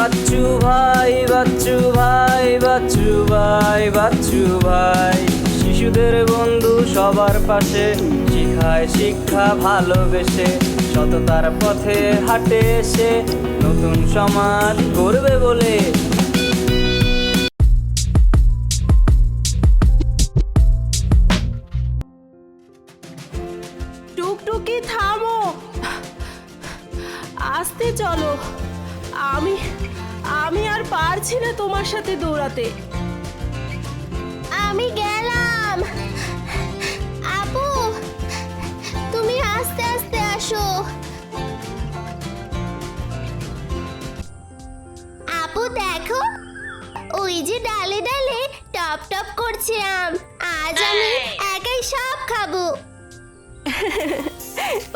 বাচ্চু ভাই বাচ্চু ভাই বাচ্চু ভাই বাচ্চু ভাই। শিশুদের বন্ধু সবার পাশে, শিখায় শিক্ষা ভালোবেসে, সততার পথে হাটে এসে নতুন সমাজ করবে বলে। টুকটুকি থামো। আসতে চলো। আমি আমি আর পারছি না তোমার সাথে দৌড়াতে। আমি গেলাম। আপু তুমি আস্তে আস্তে আসো। আপু দেখো ওই যে ডালে ডালে টপ টপ করছে আম। আজ আমি একাই সব খাব।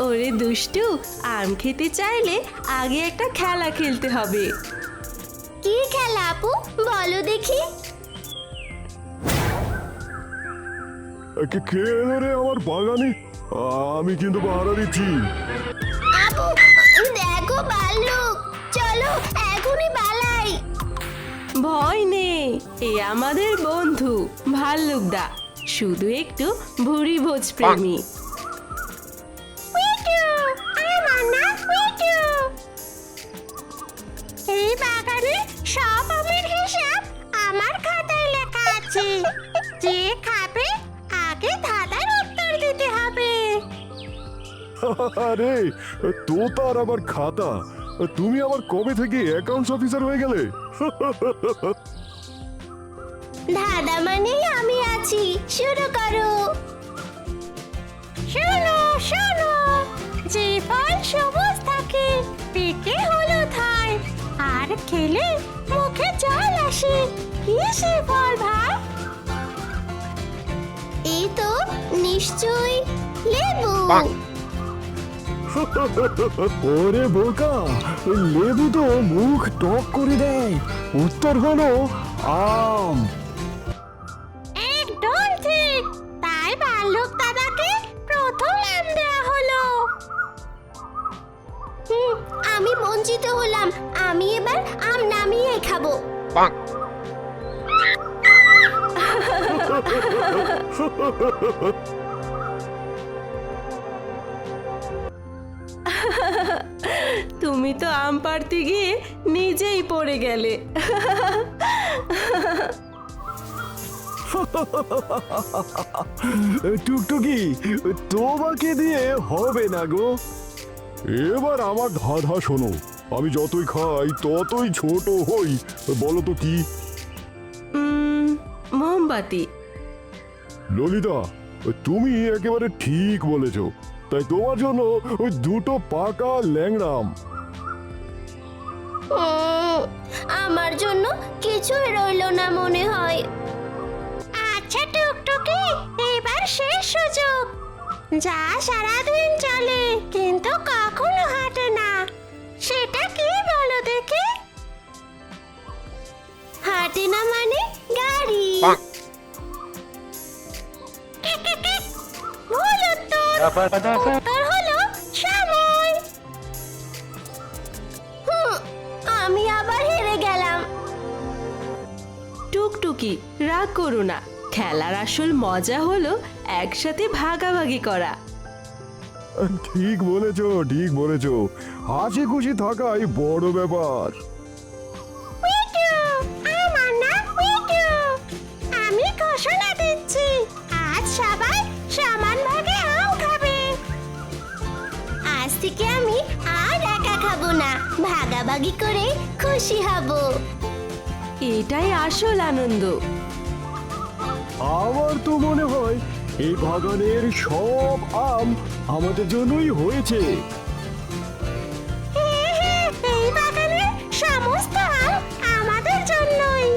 ওরে দুষ্টু আম খেতে চাইলে আগে একটা খেলা খেলতে হবে। কি খেলা আপু? বলো দেখি। কে কে এলো রে আমার বাগানে? আমি কিন্তু পাহারা দিচ্ছি। আপু দেখো ভাল্লুক চলো এখনই পালাই। ভয় নেই এ আমাদের বন্ধু ভাল্লুকদা শুধু একটু ভুরি ভোজ প্রেমী। যে খাবে আগে ধাঁধার উত্তর দিতে হবে। আরে তোতার আবার খাতা। তুমি আবার কবে থেকে অ্যাকাউন্টস অফিসার হয়ে গেলে? ধাঁধা মানেই আমি আছি। শুরু করো। শোনো শোনো। যে ফল সবুজ থাকে পেটে হলুদ হয় আর খেলে মুখে জল আসে। কি সে ফল ভাই? নিশ্চয়ই। লেবু। ওরে বোকা লেবু তো মুখ টক করে দেয়। উত্তর হলো আম। একদম ঠিক। তাই ভাল্লুক দাদাকে প্রথম নাম দেওয়া হলো। আমি বঞ্চিত হলাম। আমি এবার আম নামিয়ে খাব। তুমি তো আম পাড়তে গিয়ে নিজেই পড়ে গেলে। টুকটুকি তোমাকে দিয়ে হবে না গো। এবার আমার ধাঁধা শোনো। আমি যতই খাই ততই ছোট হই। বলো তো কি? মোমবাতি। ললিতা তুমি একেবারে ঠিক বলেছ। তাই তোমার জন্য ওই দুটো পাকা ল্যাংড়াম আমার জন্য কিছুই রইল না মনে হয়। আচ্ছা টুকটুকি এবার শেষ সুযোগ। যা সারাদিন চলে কিন্তু কখনো হাঁটে না। সেটা কি বলো দেখি? হাঁটে না মানে গাড়ি। ভুল উত্তর আমি আবার হেরে গেলাম। টুকটুকি রাগ করো না। খেলার আসল মজা হলো একসাথে ভাগাভাগি করা। ঠিক বলেছ ঠিক বলেছ। হাসি খুশি থাকাই বড় ব্যাপার। আমার না উইটু। আমি ঘোষণা দিচ্ছি। আজ সবাই সমান ভাগে আম খাবে। আজ থেকে আমি ভাগাভাগি করে খুশি হব। এটাই আসল আনন্দ। আমার তো মনে হয় এই বাগানের সব আম আমাদের জন্যই হয়েছে। হ্যাঁ, হ্যাঁ, এই বাগানের সমস্ত আম আমাদের জন্যই।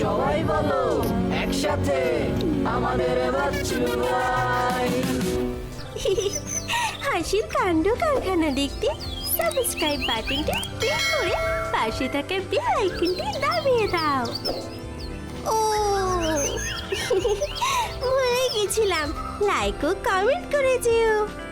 সবাই বলো একসাথে। আমাদের হাসির কাণ্ড কারখানা দেখতে সাবস্ক্রাইব বাটনটি ক্লিক করে পাশে থাকা বেল আইকনটি দাবিয়ে দাও। ও, ভুলে গেছিলাম। লাইক ও কমেন্ট করে যেও।